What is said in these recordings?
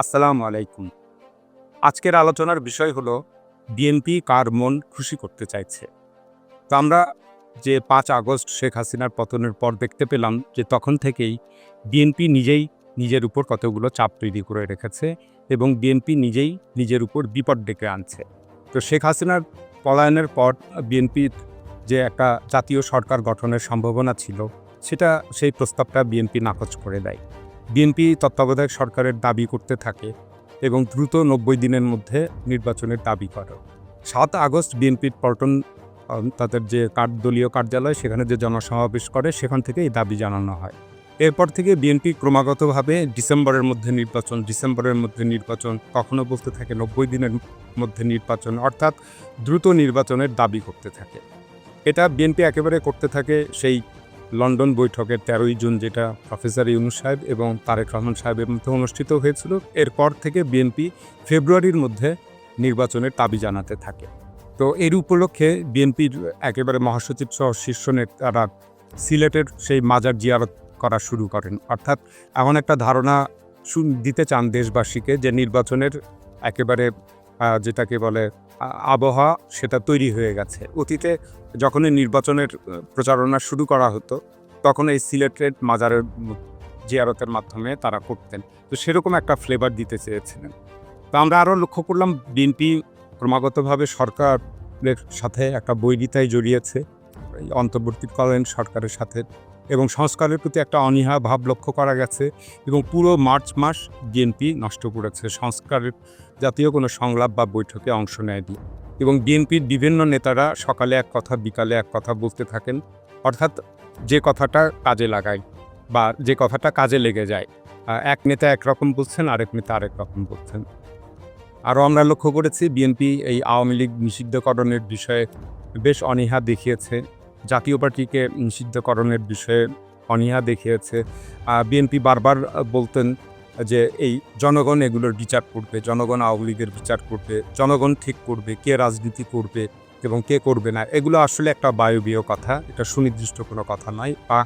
আসসালামু আলাইকুম। আজকের আলোচনার বিষয় হলো, বিএনপি কার মন খুশি করতে চাইছে? তো আমরা যে পাঁচ আগস্ট শেখ হাসিনার পতনের পর দেখতে পেলাম যে তখন থেকেই বিএনপি নিজেই নিজের উপর কতগুলো চাপ তৈরি করে রেখেছে এবং বিএনপি নিজেই নিজের উপর বিপদ ডেকে আনছে। তো শেখ হাসিনার পলায়নের পর বিএনপির যে একটা জাতীয় সরকার গঠনের সম্ভাবনা ছিল সেটা সেই প্রস্তাবটা বিএনপি নাকচ করে দেয়। বিএনপি তত্ত্বাবধায়ক সরকারের দাবি করতে থাকে এবং দ্রুত নব্বই দিনের মধ্যে নির্বাচনের দাবি করে। সাত আগস্ট বিএনপির পল্টন তাদের যে দলীয় কার্যালয়, সেখানে যে জনসমাবেশ করে, সেখান থেকে এই দাবি জানানো হয়। এরপর থেকে বিএনপি ক্রমাগতভাবে ডিসেম্বরের মধ্যে নির্বাচন, ডিসেম্বরের মধ্যে নির্বাচন, কখনো বলতে থাকে নব্বই দিনের মধ্যে নির্বাচন, অর্থাৎ দ্রুত নির্বাচনের দাবি করতে থাকে। এটা বিএনপি একেবারে করতে থাকে সেই লন্ডন বৈঠকের তেরোই জুন যেটা প্রফেসর ইউনুস সাহেব এবং তারেক রহমান সাহেবের মধ্যে অনুষ্ঠিত হয়েছিল, এরপর থেকে বিএনপি ফেব্রুয়ারির মধ্যে নির্বাচনের দাবি জানাতে থাকে। তো এর উপলক্ষে বিএনপির একেবারে মহাসচিব সহ শীর্ষ নেতারা সিলেটের সেই মাজার জিয়ারত করা শুরু করেন। অর্থাৎ এমন একটা ধারণা দিতে চান দেশবাসীকে যে নির্বাচনের একেবারে যেটাকে বলে আবহাওয়া সেটা তৈরি হয়ে গেছে। অতীতে যখনই নির্বাচনের প্রচারণা শুরু করা হতো, তখন এই সিলেটের মাজারের জিয়ারতের মাধ্যমে তারা করতেন। তো সেরকম একটা ফ্লেভার দিতে চেয়েছিলেন। তো আমরা আরও লক্ষ্য করলাম বিএনপি ক্রমাগতভাবে সরকারের সাথে একটা বৈরিতায় জড়িয়েছে অন্তর্বর্তীকালীন সরকারের সাথে, এবং সংস্কারের প্রতি একটা অনীহা ভাব লক্ষ্য করা গেছে, এবং পুরো মার্চ মাস বিএনপি নষ্ট করেছে। সংস্কারের জাতীয় কোনো সংলাপ বা বৈঠকে অংশ নেয়নি এবং বিএনপির বিভিন্ন নেতারা সকালে এক কথা, বিকালে এক কথা বলতে থাকেন। অর্থাৎ যে কথাটা কাজে লাগায় বা যে কথাটা কাজে লেগে যায় এক নেতা একরকম বলছেন, আরেক নেতা আরেক রকম বলছেন। আরও আমরা লক্ষ্য করেছি, বিএনপি এই আওয়ামী লীগ নিষিদ্ধকরণের বিষয়ে বেশ অনীহা দেখিয়েছে। জাতীয় পার্টিকে নিষিদ্ধকরণের বিষয়ে অনীহা দেখিয়েছে। বিএনপি বারবার বলতেন যে এই জনগণ এগুলোর বিচার করবে, জনগণ আওয়ামী লীগের বিচার করবে, জনগণ ঠিক করবে, কে রাজনীতি করবে এবং কে করবে না, এগুলো আসলে একটা বায়বীয় কথা, এটা সুনির্দিষ্ট কোনো কথা নয় বা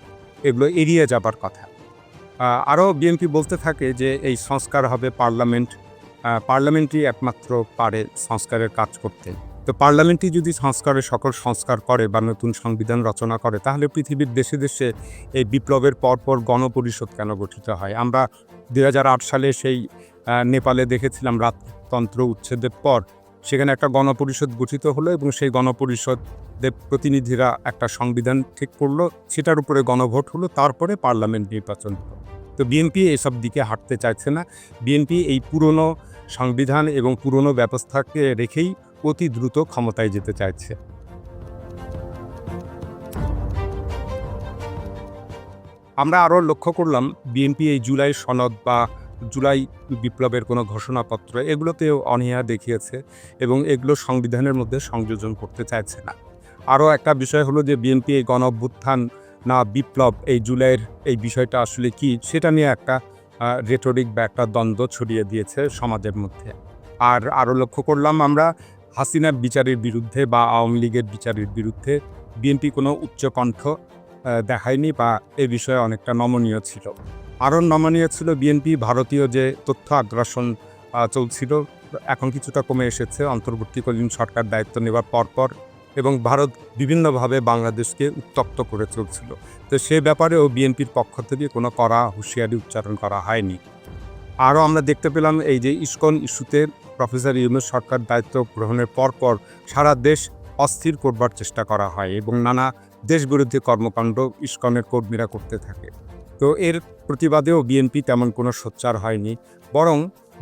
এগুলো এড়িয়ে যাবার কথা। আরও বিএনপি বলতে থাকে যে এই সংস্কার হবে পার্লামেন্ট পার্লামেন্টই একমাত্র পারে সংস্কারের কাজ করতে। তো পার্লামেন্টই যদি সংস্কারের সকল সংস্কার করে বা নতুন সংবিধান রচনা করে, তাহলে পৃথিবীর দেশে দেশে এই বিপ্লবের পরপর গণপরিষদ কেন গঠিত হয়? আমরা দু হাজার আট সালে সেই নেপালে দেখেছিলাম রাজতন্ত্র উচ্ছেদের পর। সেখানে একটা গণপরিষদ গঠিত হলো এবং সেই গণপরিষদের প্রতিনিধিরা একটা সংবিধান ঠিক করল। সেটার উপরে গণভোট হলো, তারপরে পার্লামেন্ট নির্বাচন হলো। তো বিএনপি এসব দিকে হাঁটতে চাইছে না। বিএনপি এই পুরনো সংবিধান এবং পুরনো ব্যবস্থাকে রেখেই অতি দ্রুত ক্ষমতায় যেতে চাইছে। আমরা আরও লক্ষ্য করলাম বিএনপি এই জুলাই সনদ বা জুলাই বিপ্লবের কোনো ঘোষণাপত্র এগুলোতেও অনীহা দেখিয়েছে এবং এগুলো সংবিধানের মধ্যে সংযোজন করতে চাইছে না। আরও একটা বিষয় হলো যে বিএনপি এই গণ অভ্যুত্থান না বিপ্লব এই জুলাইয়ের এই বিষয়টা আসলে কি সেটা নিয়ে একটা রেটরিক বা একটা দ্বন্দ্ব ছড়িয়ে দিয়েছে সমাজের মধ্যে। আর আরও লক্ষ্য করলাম আমরা হাসিনার বিচারের বিরুদ্ধে বা আওয়ামী লীগের বিচারের বিরুদ্ধে বিএনপি কোনো উচ্চকণ্ঠ দেখায়নি বা এ বিষয়ে অনেকটা নমনীয় ছিল। আরও নমনীয় ছিল বিএনপি ভারতীয় যে তথ্য আগ্রাসন চলছিল, এখন কিছুটা কমে এসেছে। অন্তর্বর্তীকালীন সরকার দায়িত্ব নেবার পরপর এবং ভারত বিভিন্নভাবে বাংলাদেশকে উত্তপ্ত করে চলছিল। তো সে ব্যাপারেও বিএনপির পক্ষ থেকে কোনো কড়া হুঁশিয়ারি উচ্চারণ করা হয়নি। আরও আমরা দেখতে পেলাম এই যে ইস্কন ইস্যুতে প্রফেসর ইউনুস সরকার দায়িত্ব গ্রহণের পরপর সারা দেশ অস্থির করবার চেষ্টা করা হয় এবং নানা দেশবিরোধী কর্মকাণ্ড ইস্কনের কর্মীরা করতে থাকে। তো এর প্রতিবাদেও বিএনপি তেমন কোনো সোচ্চার হয়নি। বরং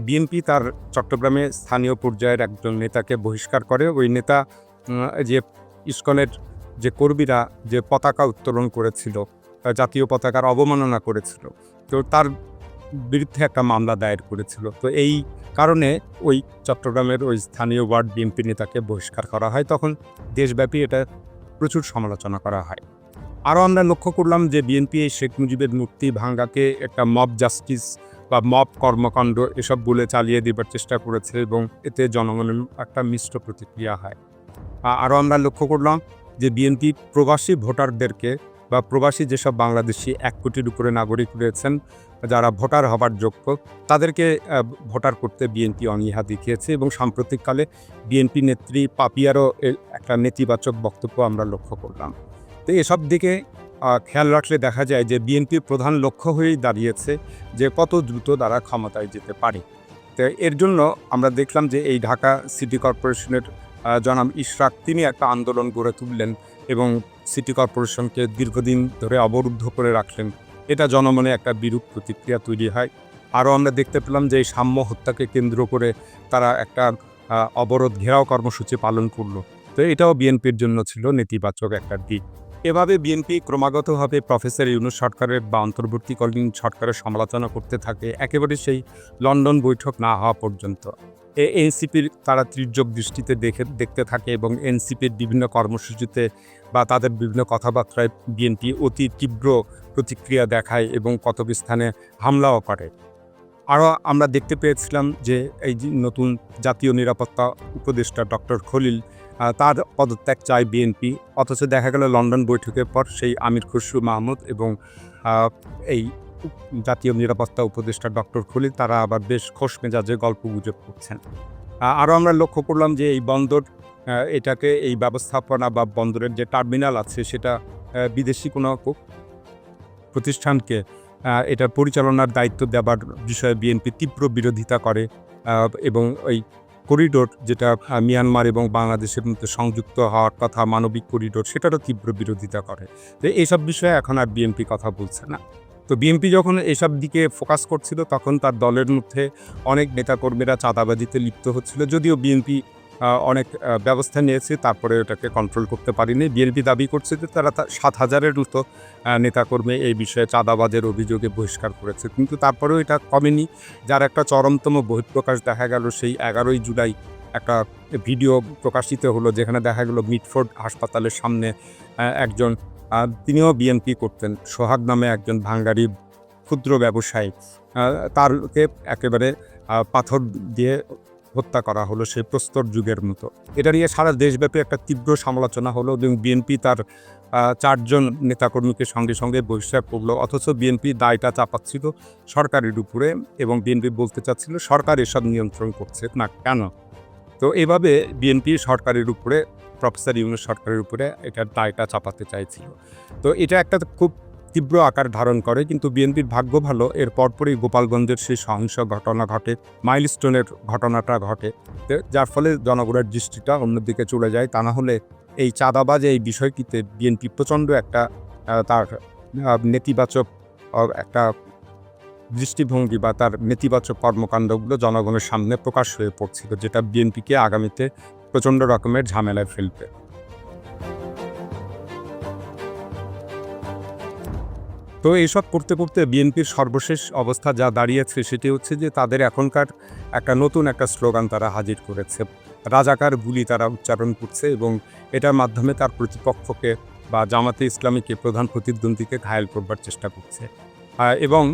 বিএনপি তার চট্টগ্রামে স্থানীয় পর্যায়ের একজন নেতাকে বহিষ্কার করে। ওই নেতা যে ইস্কনের যে কর্মীরা যে পতাকা উত্তোলন করেছিল জাতীয় পতাকার অবমাননা করেছিল, তো তার বিরুদ্ধে একটা মামলা দায়ের করেছিল। তো এই কারণে ওই চট্টগ্রামের ওই স্থানীয় ওয়ার্ড বিএনপি নেতাকে বহিষ্কার করা হয়। তখন দেশব্যাপী এটা প্রচুর সমালোচনা করা হয়। আরও আমরা লক্ষ্য করলাম যে বিএনপি এই শেখ মুজিবের মূর্তি ভাঙ্গাকে একটা মব জাস্টিস বা মব কর্মকাণ্ড এসব বলে চালিয়ে দেবার চেষ্টা করেছে এবং এতে জনগণের একটা মিশ্র প্রতিক্রিয়া হয়। আরও আমরা লক্ষ্য করলাম যে বিএনপি প্রবাসী ভোটারদেরকে বা প্রবাসী যেসব বাংলাদেশি এক কোটির উপরে নাগরিক রয়েছেন যারা ভোটার হবার যোগ্য, তাদেরকে ভোটার করতে বিএনপি অনীহা দেখিয়েছে এবং সাম্প্রতিককালে বিএনপি নেত্রী পাপিয়ারও একটা নেতিবাচক বক্তব্য আমরা লক্ষ্য করলাম। তো এসব দিকে খেয়াল রাখলে দেখা যায় যে বিএনপির প্রধান লক্ষ্য হয়েই দাঁড়িয়েছে যে কত দ্রুত তারা ক্ষমতায় যেতে পারে। তো এর জন্য আমরা দেখলাম যে এই ঢাকা সিটি কর্পোরেশনের জনাব ইশরাক, তিনি একটা আন্দোলন গড়ে তুললেন এবং সিটি কর্পোরেশনকে দীর্ঘদিন ধরে অবরুদ্ধ করে রাখলেন। এটা জনমনে একটা বিরূপ প্রতিক্রিয়া তৈরি হয়। আরও আমরা দেখতে পেলাম যে এই সাম্য হত্যাকে কেন্দ্র করে তারা একটা অবরোধ ঘেরাও কর্মসূচি পালন করল। তো এটাও বিএনপির জন্য ছিল নেতিবাচক একটা দিক। এভাবে বিএনপি ক্রমাগতভাবে প্রফেসর ইউনুস সরকারের বা অন্তর্বর্তীকালীন সরকারের সমালোচনা করতে থাকে, একেবারে সেই লন্ডন বৈঠক না হওয়া পর্যন্ত। এ, এনসিপির তারা তীর্যক দৃষ্টিতে দেখে, দেখতে থাকে এবং এনসিপির বিভিন্ন কর্মসূচিতে বা তাদের বিভিন্ন কথাবার্তায় বিএনপি অতি তীব্র প্রতিক্রিয়া দেখায় এবং কতক স্থানে হামলাও করে। আরও আমরা দেখতে পেয়েছিলাম যে এই নতুন জাতীয় নিরাপত্তা উপদেষ্টা ডক্টর খলিল তার পদত্যাগ চায় বিএনপি। অথচ দেখা গেল লন্ডন বৈঠকের পর সেই আমির খসরু মাহমুদ এবং এই জাতীয় নিরাপত্তা উপদেষ্টা ডক্টর খলিল, তারা আবার বেশ খোশ মেজাজে গল্প গুজব করছেন। আরও আমরা লক্ষ্য করলাম যে এই বন্দর এটাকে এই ব্যবস্থাপনা বা বন্দরের যে টার্মিনাল আছে সেটা বিদেশি কোনো প্রতিষ্ঠানকে এটা পরিচালনার দায়িত্ব দেওয়ার বিষয়ে বিএনপি তীব্র বিরোধিতা করে এবং ওই করিডোর যেটা মিয়ানমার এবং বাংলাদেশের মধ্যে সংযুক্ত হওয়ার কথা, মানবিক করিডোর, সেটারও তীব্র বিরোধিতা করে। তো এইসব বিষয়ে এখন আর বিএনপি কথা বলছে না। তো বিএনপি যখন এসব দিকে ফোকাস করছিল, তখন তার দলের মধ্যে অনেক নেতাকর্মীরা চাঁদাবাজিতে লিপ্ত হচ্ছিল, যদিও বিএনপি অনেক ব্যবস্থা নিয়েছে, তারপরে ওটাকে কন্ট্রোল করতে পারিনি। বিএনপি দাবি করছে যে তারা সাত হাজারের মতো নেতাকর্মী এই বিষয়ে চাঁদাবাজের অভিযোগে বহিষ্কার করেছে। কিন্তু তারপরেও এটা কমেনি। যার একটা চরমতম বহিঃপ্রকাশ দেখা গেল, সেই এগারোই জুলাই একটা ভিডিও প্রকাশিত হলো, যেখানে দেখা গেল মিটফোর্ড হাসপাতালের সামনে একজন তিনিও বিএনপি করতেন। সোহাগ নামে একজন ভাঙ্গারি ক্ষুদ্র ব্যবসায়ী তারকে একেবারে পাথর দিয়ে হত্যা করা হলো সেই প্রস্তর যুগের মতো। এটা নিয়ে সারা দেশব্যাপী একটা তীব্র সমালোচনা হলো এবং বিএনপি তার চারজন নেতাকর্মীকে সঙ্গে সঙ্গে বহিষ্কার করল। অথচ বিএনপি দায়টা চাপাচ্ছিল সরকারের উপরে এবং বিএনপি বলতে চাচ্ছিল, সরকার এসব নিয়ন্ত্রণ করছে না কেন? তো এভাবে বিএনপি সরকারের উপরে, প্রফেসর ইউনুস সরকারের উপরে এটার দায়টা চাপাতে চাইছিল। তো এটা একটা খুব তীব্র আকার ধারণ করে, কিন্তু বিএনপির ভাগ্য ভালো। এর পরপরই গোপালগঞ্জের সেই সহিংস ঘটনা ঘটে, মাইলস্টোনের ঘটনাটা ঘটে যার ফলে জনগণের দৃষ্টিটা অন্যদিকে চলে যায়। তা না হলে এই চাঁদাবাজ, এই বিষয়টিতে বিএনপি প্রচণ্ড একটা তার নেতিবাচক একটা দৃষ্টিভঙ্গি বা তার নেতিবাচক কর্মকাণ্ডগুলো জনগণের সামনে প্রকাশ হয়ে পড়ছিল, যেটা বিএনপিকে আগামীতে প্রচণ্ড রকমের ঝামেলায় ফেলবে। তো এইসব করতে করতে বিএনপির সর্বশেষ অবস্থা যা দাঁড়িয়েছে সেটি হচ্ছে যে তাদের এখনকার একটা নতুন একটা স্লোগান তারা হাজির করেছে। রাজাকার গুলি তারা উচ্চারণ করছে এবং এটার মাধ্যমে তার প্রতিপক্ষকে বা জামাতে ইসলামীকে প্রধান প্রতিদ্বন্দ্বীকে ঘায়েল করবার চেষ্টা করছে। এবং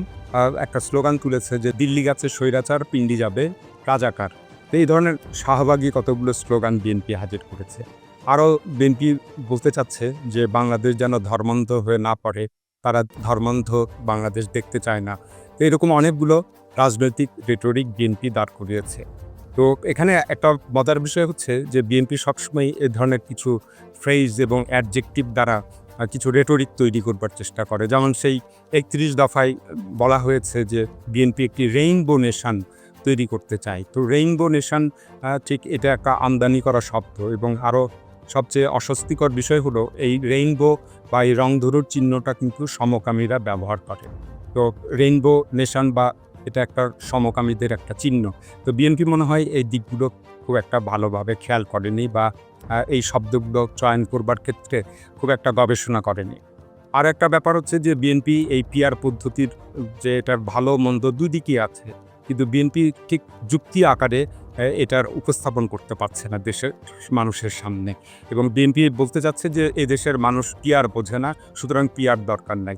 একটা স্লোগান তুলেছে যে দিল্লি গাছে স্বৈরাচার, পিণ্ডি যাবে রাজাকার। এই ধরনের শাহবাগী কতগুলো স্লোগান বিএনপি হাজির করেছে। আরও বিএনপি বলতে চাচ্ছে যে বাংলাদেশ যেন ধর্মান্ধ হয়ে না পড়ে তারা ধর্মান্ধ বাংলাদেশ দেখতে চায় না। তো এরকম অনেকগুলো রাজনৈতিক রেটরিক বিএনপি দাঁড় করিয়েছে। তো এখানে একটা মজার বিষয় হচ্ছে যে বিএনপি সবসময় এ ধরনের কিছু ফ্রেজ এবং অ্যাডজেক্টিভ দ্বারা কিছু রেটরিক তৈরি করবার চেষ্টা করে। যেমন সেই একত্রিশ দফায় বলা হয়েছে যে বিএনপি একটি রেইনবো নেশান তৈরি করতে চায়। তো রেইনবো নেশান ঠিক এটা একটা আমদানি করা শব্দ এবং আরও সবচেয়ে অস্বস্তিকর বিষয় হলো এই রেইনবো বা এই রংধরুর চিহ্নটা কিন্তু সমকামীরা ব্যবহার করে। তো রেইনবো নেশন বা এটা একটা সমকামীদের একটা চিহ্ন। তো বিএনপি মনে হয় এই দিকগুলো খুব একটা ভালোভাবে খেয়াল করেনি বা এই শব্দগুলো চয়ন করবার ক্ষেত্রে খুব একটা গবেষণা করেনি। আর একটা ব্যাপার হচ্ছে যে বিএনপি এই পিআর পদ্ধতির যে এটার ভালো মন্দ দুই দিকই আছে। কিন্তু বিএনপি ঠিক যুক্তি আকারে এটার উপস্থাপন করতে পারছে না দেশের মানুষের সামনে। এবং বিএনপি বলতে চাচ্ছে যে, এ দেশের মানুষ পিআর বোঝে না, সুতরাং পিআর দরকার নাই।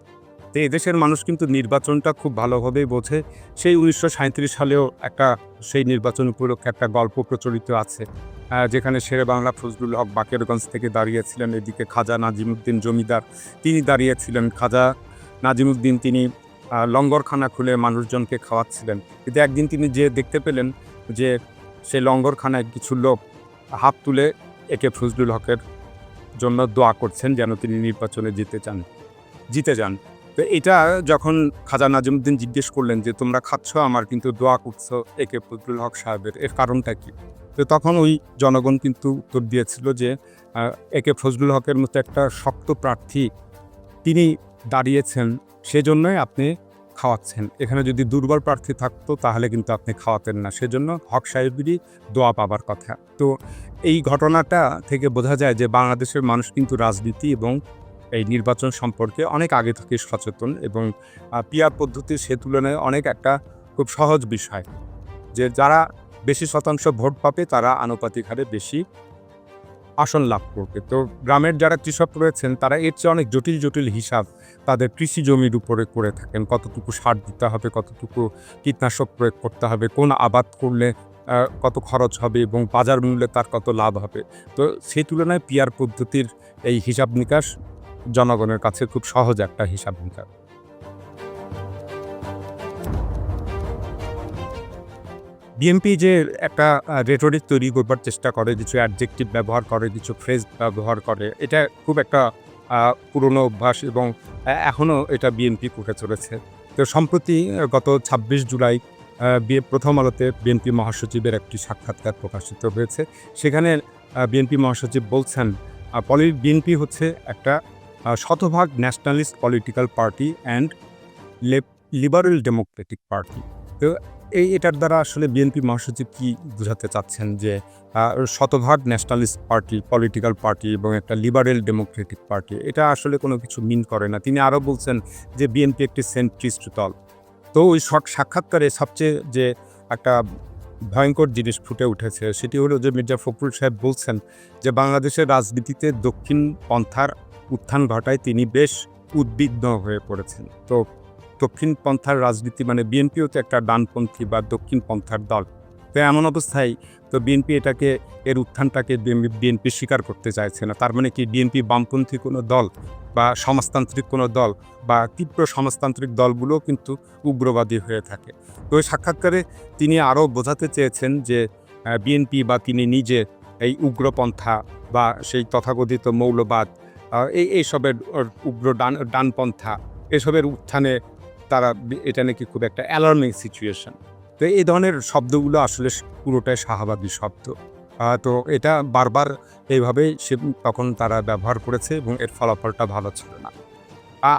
তো এদেশের মানুষ কিন্তু নির্বাচনটা খুব ভালোভাবেই বোঝে। সেই উনিশশো সালেও একটা, সেই নির্বাচন উপলক্ষে একটা গল্প প্রচলিত আছে। যেখানে শেরে বাংলা ফজলুল হক বাকেরগঞ্জ থেকে দাঁড়িয়েছিলেন এদিকে খাজা নাজিমুদ্দিন জমিদার। তিনি দাঁড়িয়েছিলেন খাজা নাজিমুদ্দিন, তিনি লঙ্গরখানা খুলে মানুষজনকে খাওয়াচ্ছিলেন। কিন্তু একদিন তিনি যে দেখতে পেলেন যে সেই লঙ্গরখানায় কিছু লোক হাত তুলে একে ফজলুল হকের জন্য দোয়া করছেন যেন তিনি নির্বাচনে জিতে চান, জিতে যান। তো এটা যখন খাজা নাজিমুদ্দিন জিজ্ঞেস করলেন যে, তোমরা খাচ্ছ আমার কিন্তু দোয়া করছ একে ফজলুল হক সাহেবের, এর কারণটা কি? তো তখন ওই জনগণ কিন্তু উত্তর দিয়েছিল যে একে ফজলুল হকের মতো একটা শক্ত প্রার্থী তিনি দাঁড়িয়েছেন, সেজন্যই আপনি খাওয়াচ্ছেন। এখানে যদি দুর্বল প্রার্থী থাকতো, তাহলে কিন্তু আপনি খাওয়াতেন না। সেজন্য হক সাহেবেরই দোয়া পাবার কথা। তো এই ঘটনাটা থেকে বোঝা যায় যে, বাংলাদেশের মানুষ কিন্তু রাজনীতি এবং এই নির্বাচন সম্পর্কে অনেক আগে থেকে সচেতন এবং পিয়ার পদ্ধতির সে তুলনায় অনেক একটা খুব সহজ বিষয়। যে যারা বেশি শতাংশ ভোট পাবে, তারা আনুপাতিক হারে বেশি আসন লাভ করবে। তো গ্রামের যারা কৃষক রয়েছেন, তারা এর চেয়ে অনেক জটিল জটিল হিসাব তাদের কৃষি জমির উপরে করে থাকেন, কতটুকু সার দিতে হবে, কতটুকু কীটনাশক প্রয়োগ করতে হবে, কোন আবাদ করলে কত খরচ হবে এবং বাজার মূল্যে তার কত লাভ হবে। তো সেই তুলনায় পিয়ার পদ্ধতির এই হিসাব নিকাশ জনগণের কাছে খুব সহজ একটা হিসাব নিকাশ। বিএনপি যে একটা রেটরিক তৈরি করবার চেষ্টা করে, কিছু অ্যাডজেক্টিভ ব্যবহার করে, কিছু ফ্রেজ ব্যবহার করে, এটা খুব একটা পুরনো অভ্যাস এবং এখনও এটা বিএনপি করে চলেছে। তো সম্প্রতি গত ছাব্বিশ জুলাই আহ, বি- প্রথম আলোতে বিএনপি মহাসচিবের একটি সাক্ষাৎকার প্রকাশিত হয়েছে। সেখানে বিএনপি মহাসচিব বলছেন পলি বিএনপি হচ্ছে একটা শতভাগ nationalist political party and liberal democratic party. তো এই এটার দ্বারা আসলে বিএনপি মহাসচিব কি বোঝাতে চাচ্ছেন যে শতভাগ ন্যাশনালিস্ট পার্টি পলিটিক্যাল পার্টি এবং একটা লিবারেল ডেমোক্রেটিক পার্টি এটা আসলে কোনো কিছু মিন করে না। তিনি আরও বলছেন যে, বিএনপি একটি সেন্ট্রিস্ট দল। তো ওই সক- সাক্ষাৎকারে সবচেয়ে যে একটা ভয়ঙ্কর জিনিস ফুটে উঠেছে, সেটি হলো যে, মির্জা ফখরুল সাহেব বলছেন যে, বাংলাদেশের রাজনীতিতে দক্ষিণ পন্থার উত্থান ঘটায় তিনি বেশ উদ্বিগ্ন হয়ে পড়েছেন। তো দক্ষিণ পন্থার রাজনীতি মানে বিএনপিও তো একটা ডানপন্থী বা দক্ষিণ পন্থার দল। তো এমন অবস্থায় তো বিএনপি এটাকে, এর উত্থানটাকে বিএনপি স্বীকার করতে চাইছে না। তার মানে কি বিএনপি বামপন্থী কোনো দল বা সমাজতান্ত্রিক কোনো দল বা তীব্র সমাজতান্ত্রিক দলগুলো কিন্তু উগ্রবাদী হয়ে থাকে। তো ওই সাক্ষাৎকারে তিনি আরও বোঝাতে চেয়েছেন যে বিএনপি বা তিনি নিজে এই উগ্রপন্থা বা সেই তথাকথিত মৌলবাদ এই, এইসবের উগ্র ডান, ডানপন্থা, এসবের উত্থানে তারা এটা নাকি খুব একটা অ্যালার্মিং সিচুয়েশন তো এই ধরনের শব্দগুলো আসলে পুরোটাই শাহাবাদী শব্দ। তো এটা বারবার এইভাবেই সে তখন তারা ব্যবহার করেছে এবং এর ফলাফলটা ভালো ছিল না।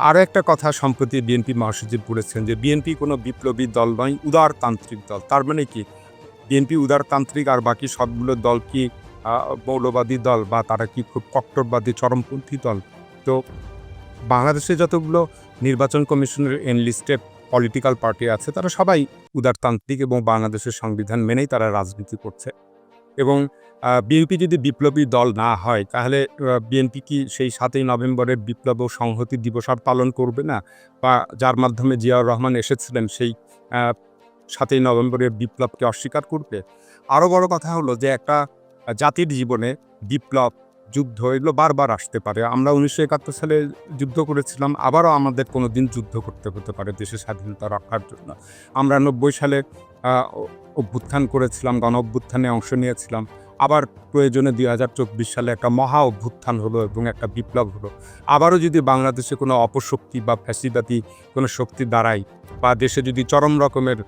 আরও একটা কথা সম্প্রতি বিএনপি মহাসচিব বলেছেন যে, বিএনপি কোনো বিপ্লবী দল নয়, উদারতান্ত্রিক দল। তার মানে কি? বিএনপি উদারতান্ত্রিক আর বাকি সবগুলো দল কি মৌলবাদী দল বা তারা কি খুব কট্টরবাদী, চরমপন্থী দল? তো বাংলাদেশে যতগুলো নির্বাচন কমিশনের এনলিস্টেড পলিটিক্যাল পার্টি আছে, তারা সবাই উদারতান্ত্রিক এবং বাংলাদেশের সংবিধান মেনেই তারা রাজনীতি করছে। এবং বিএনপি যদি বিপ্লবী দল না হয়, তাহলে বিএনপি কি সেই সাতই নভেম্বরের বিপ্লব ও সংহতি দিবস আর পালন করবে না? বা যার মাধ্যমে জিয়াউর রহমান এসেছিলেন সেই সাতই নভেম্বরের বিপ্লবকে অস্বীকার করবে? আরও বড় কথা হলো যে একটা জাতির জীবনে বিপ্লব যুদ্ধ, এগুলো বারবার আসতে পারে। আমরা উনিশশো একাত্তর সালে যুদ্ধ করেছিলাম, আবারও আমাদের কোনো দিন যুদ্ধ করতে হতে পারে দেশের স্বাধীনতা রক্ষার জন্য। আমরা নব্বই সালে অভ্যুত্থান করেছিলাম গণ অভ্যুত্থানে অংশ নিয়েছিলাম। আবার প্রয়োজনে দুই হাজার চব্বিশ সালে একটা মহা অভ্যুত্থান হলো এবং একটা বিপ্লব হলো। আবারও যদি বাংলাদেশে কোনো অপশক্তি বা ফ্যাসিবাদী কোনো শক্তি দাঁড়ায় বা দেশে যদি চরম রকমের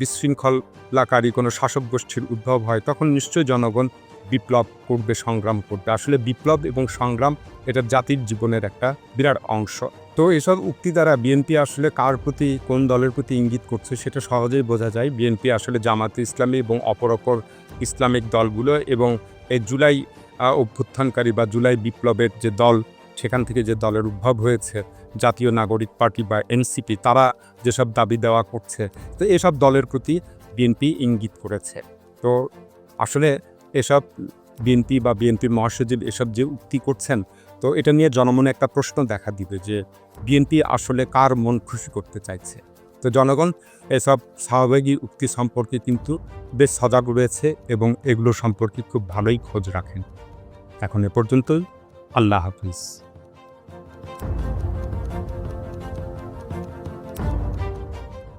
বিশৃঙ্খলাকারী কোনো শাসক গোষ্ঠীর উদ্ভব হয়, তখন নিশ্চয়ই জনগণ বিপ্লব করবে সংগ্রাম করবে আসলে বিপ্লব এবং সংগ্রাম এটা জাতির জীবনের একটা বিরাট অংশ। তো এসব উক্তি দ্বারা বিএনপি আসলে কার প্রতি, কোন দলের প্রতি ইঙ্গিত করছে সেটা সহজেই বোঝা যায়। বিএনপি আসলে জামাতে ইসলামী এবং অপরপর ইসলামিক দলগুলো এবং এই জুলাই অভ্যুত্থানকারী বা জুলাই বিপ্লবের যে দল, সেখান থেকে যে দলের উদ্ভব হয়েছে, জাতীয় নাগরিক পার্টি বা এনসিপি, তারা যেসব দাবি দেওয়া করছে, তো এসব দলের প্রতি বিএনপি ইঙ্গিত করেছে। তো আসলে এসব বিএনপি বা বিএনপির মহাসচিব এসব যে উক্তি করছেন, তো এটা নিয়ে জনমনে একটা প্রশ্ন দেখা দিবে যে বিএনপি আসলে কার মন খুশি করতে চাইছে? তো জনগণ, এসব স্বাভাবিক উক্তি সম্পর্কে কিন্তু বেশ সজাগ রয়েছে এবং এগুলো সম্পর্কে খুব ভালোই খোঁজ রাখেন। এখন এ পর্যন্তই, আল্লাহ হাফিজ।